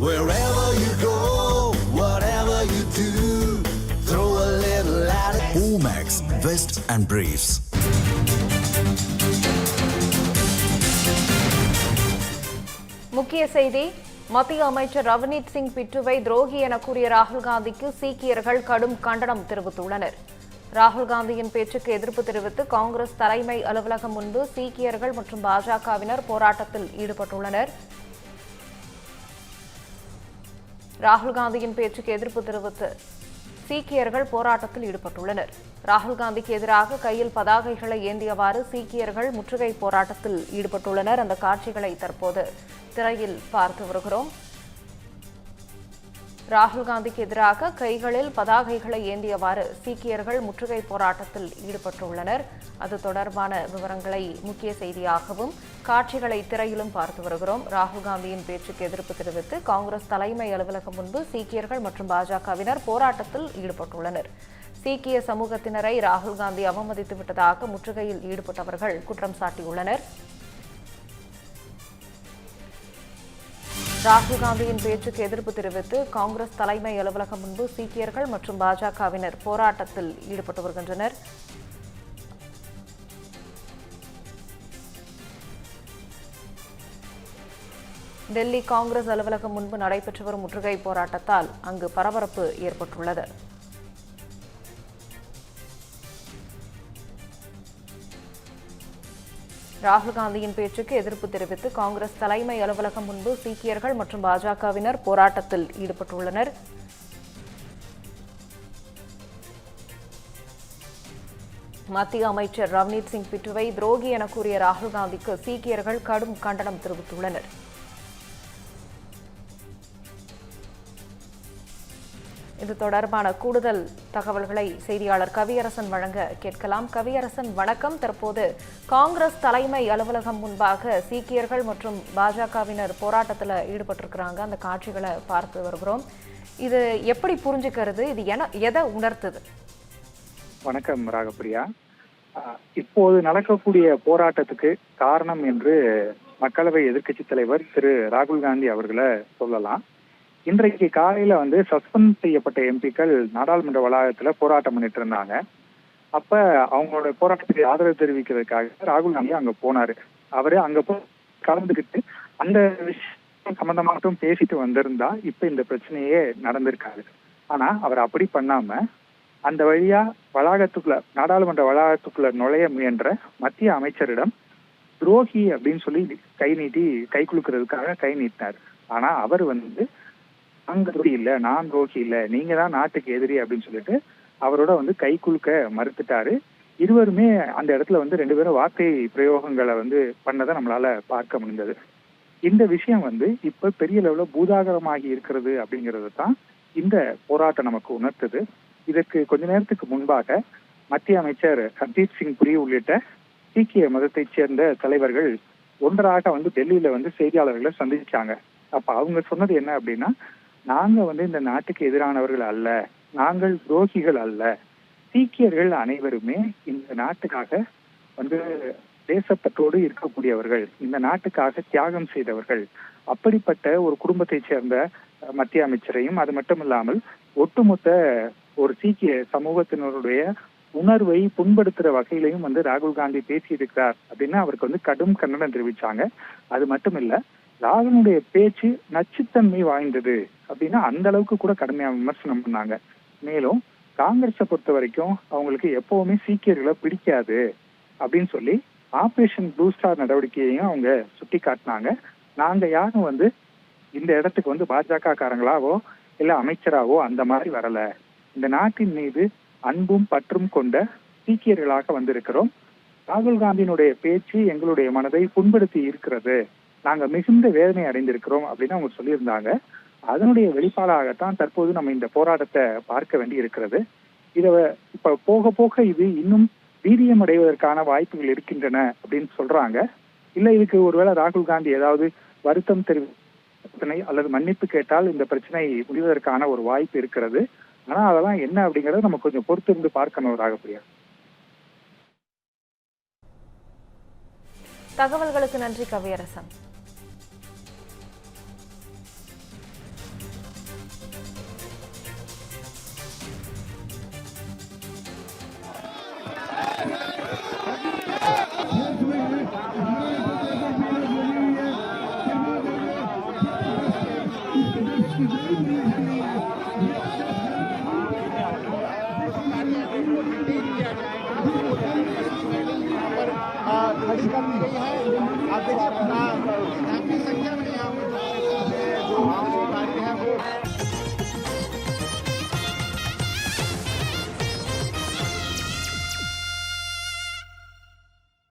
Wherever you go, whatever you do, throw a little at it. Omax, Vest and Briefs. முக்கிய செய்தி மத்திய அமைச்சர் ரவனீத் சிங் பிட்டுவை துரோகி என கூறிய ராகுல் காந்திக்கு சீக்கியர்கள் கடும் கண்டனம் தெரிவித்துள்ளனர் ராகுல் காந்தியின் பேச்சுக்கு எதிர்ப்பு தெரிவித்து காங்கிரஸ் தலைமை அலுவலகம் முன்பு சீக்கியர்கள் மற்றும் பாஜகவினர் போராட்டத்தில் ஈடுபட்டுள்ளனர் ராகுல் காந்தியின் பேச்சுக்கு எதிர்ப்பு தெரிவித்து சீக்கியர்கள் போராட்டத்தில் ஈடுபட்டுள்ளனர். ராகுல் காந்திக்கு எதிராக கையில் பதாகைகளை ஏந்தியவாறு சீக்கியர்கள் முற்றுகை போராட்டத்தில் ஈடுபட்டுள்ளனர். அந்த காட்சிகளை தற்போது திரையில் பார்த்து வருகிறோம். ராகுல் காந்திக்கு எதிராக கைகளில் பதாகைகளை ஏந்தியவாறு சீக்கியர்கள் முற்றுகை போராட்டத்தில் ஈடுபட்டுள்ளனர். அது தொடர்பான விவரங்களை முக்கிய செய்தியாகவும் காட்சிகளை திரையிலும் பார்த்து வருகிறோம். ராகுல் காந்தியின் பேச்சுக்கு எதிர்ப்பு தெரிவித்து காங்கிரஸ் தலைமை அலுவலகம் முன்பு சீக்கியர்கள் மற்றும் பாஜகவினர் போராட்டத்தில் ஈடுபட்டுள்ளனர். சீக்கிய சமூகத்தினரை ராகுல் காந்தி அவமதித்து விட்டதாக முற்றுகையில் ஈடுபட்டவர்கள் குற்றம் சாட்டியுள்ளனர். ராகுல் காந்தியின் பேச்சுக்கு எதிர்ப்பு தெரிவித்து காங்கிரஸ் தலைமை அலுவலகம் முன்பு சீக்கியர்கள் மற்றும் பாஜகவினர் போராட்டத்தில் ஈடுபட்டு வருகின்றனர். டெல்லி காங்கிரஸ் அலுவலகம் முன்பு நடைபெற்று வரும் முற்றுகை போராட்டத்தால் அங்கு பரபரப்பு ஏற்பட்டுள்ளது. ராகுல் காந்தியின் பேச்சுக்கு எதிர்ப்பு தெரிவித்து காங்கிரஸ் தலைமை அலுவலகம் முன்பு சீக்கியர்கள் மற்றும் பாஜகவினர் போராட்டத்தில் ஈடுபட்டுள்ளனர். மத்திய அமைச்சர் ரவ்னீத் சிங் பிட்டுவை துரோகி என கூறிய ராகுல் காந்திக்கு சீக்கியர்கள் கடும் கண்டனம் தெரிவித்துள்ளனர். இது தொடர்பான கூடுதல் தகவல்களை செய்தியாளர் கவியரசன் வழங்க கேட்கலாம். கவியரசன் வணக்கம். தற்போது காங்கிரஸ் தலைமை அலுவலகம் முன்பாக சீக்கியர்கள் மற்றும் பாஜகவினர் போராட்டத்தில் ஈடுபட்டிருக்கிறாங்க. அந்த காட்சிகளை பார்த்து வருகிறோம். இது எப்படி புரிஞ்சுக்கிறது? இது என எதை உணர்த்துது? வணக்கம் ராகப்பிரியா. இப்போது நடக்கக்கூடிய போராட்டத்துக்கு காரணம் என்று மக்களவை எதிர்க்கட்சி தலைவர் திரு ராகுல் காந்தி அவர்களை சொல்லலாம். இன்றைக்கு காலையில வந்து சஸ்பெண்ட் செய்யப்பட்ட எம்பிக்கள் நாடாளுமன்ற வளாகத்துல போராட்டம் பண்ணிட்டு இருந்தாங்க. அப்ப அவங்களோட போராட்டத்துக்கு ஆதரவு தெரிவிக்கிறதுக்காக ராகுல் காந்தி அங்க போனாரு. அவரு அங்க போ கலந்துக்கிட்டு அந்த விஷயம் சம்பந்தமா மட்டும் பேசிட்டு வந்திருந்தா இப்ப இந்த பிரச்சனையே நடந்திருக்காது. ஆனா அவர் அப்படி பண்ணாம அந்த வழியா வளாகத்துக்குள்ள நாடாளுமன்ற வளாகத்துக்குள்ள நுழைய முயன்ற மத்திய அமைச்சரிடம் துரோகி அப்படின்னு சொல்லி கை நீட்டி கை குலுக்கிறதுக்காக கை நீட்டினார். ஆனா அவர் வந்து நாங்க ரோகி இல்ல நான் துரோகி இல்ல நீங்க தான் நாட்டுக்கு எதிரி அப்படின்னு சொல்லிட்டு அவரோட வந்து கை குலுக்க மறுத்துட்டாரு. இருவருமே அந்த இடத்துல வந்து ரெண்டு பேரும் வார்த்தை பிரயோகங்களை வந்து பண்ணதை நம்மளால பார்க்க முடிந்தது. இந்த விஷயம் வந்து இப்ப பெரிய லெவல பூதாகரமாகி இருக்கிறது அப்படிங்கறது தான் இந்த போராட்டம் நமக்கு உணர்த்துது. இதற்கு கொஞ்ச நேரத்துக்கு முன்பாக மத்திய அமைச்சர் ஹர்தீப் சிங் புரி உள்ளிட்ட சீக்கிய மதத்தைச் சேர்ந்த தலைவர்கள் ஒன்றாக வந்து டெல்லியில வந்து செய்தியாளர்களை சந்திச்சாங்க. அப்ப அவங்க சொன்னது என்ன அப்படின்னா நாங்க வந்து இந்த நாட்டுக்கு எதிரானவர்கள் அல்ல நாங்கள் துரோகிகள் அல்ல. சீக்கியர்கள் அனைவருமே இந்த நாட்டுக்காக வந்து தேசப்பற்றோடு இருக்கக்கூடியவர்கள் இந்த நாட்டுக்காக தியாகம் செய்தவர்கள். அப்படிப்பட்ட ஒரு குடும்பத்தைச் சேர்ந்த மத்திய அமைச்சரையும் அது மட்டும் இல்லாமல் ஒட்டுமொத்த ஒரு சீக்கிய சமூகத்தினருடைய உணர்வை புண்படுத்துற வகையிலையும் வந்து ராகுல் காந்தி பேசியிருக்கிறார் அப்படின்னு அவருக்கு வந்து கடும் கண்டனம் தெரிவிச்சாங்க. அது மட்டும் இல்ல ராகனுடைய பேச்சு நச்சுத்தன்மை வாய்ந்தது அப்படின்னா அந்த அளவுக்கு கூட கடுமையா விமர்சனம் பண்ணாங்க. மேலும் காங்கிரஸை பொறுத்த வரைக்கும் அவங்களுக்கு எப்பவுமே சீக்கியர்களை பிடிக்காது அப்படின்னு சொல்லி ஆபரேஷன் ப்ளூ ஸ்டார் நடவடிக்கையையும் அவங்க சுட்டி காட்டினாங்க. நாங்க யாரும் வந்து இந்த இடத்துக்கு வந்து பாஜக காரங்களாவோ இல்ல அமைச்சராவோ அந்த மாதிரி வரல. இந்த நாட்டின் மீது அன்பும் பற்றும் கொண்ட சீக்கியர்களாக வந்திருக்கிறோம். ராகுல் காந்தியினுடைய பேச்சு எங்களுடைய மனதை புண்படுத்தி இருக்கிறது. நாங்க மிகுந்த வேதனை அடைந்திருக்கிறோம் அப்படின்னு அவங்க சொல்லியிருந்தாங்க. அதனுடைய வெளிப்பாடாகத்தான் தற்போது நம்ம இந்த போராட்டத்தை பார்க்க வேண்டி இருக்கிறது. இத இப்ப போக போக இது இன்னும் வீரியம் அடைவதற்கான வாய்ப்புகள் இருக்கின்றன அப்படின்னு சொல்றாங்க. இல்ல இதுக்கு ஒருவேளை ராகுல் காந்தி ஏதாவது வருத்தம் தெரிவித்தனை அல்லது மன்னிப்பு கேட்டால் இந்த பிரச்சனை முடிவதற்கான ஒரு வாய்ப்பு இருக்கிறது. ஆனா அதெல்லாம் என்ன அப்படிங்கறத நம்ம கொஞ்சம் பொறுத்து இருந்து பார்க்கணும் ராகப்பிரியா. தகவல்களுக்கு நன்றி கவியரசன்.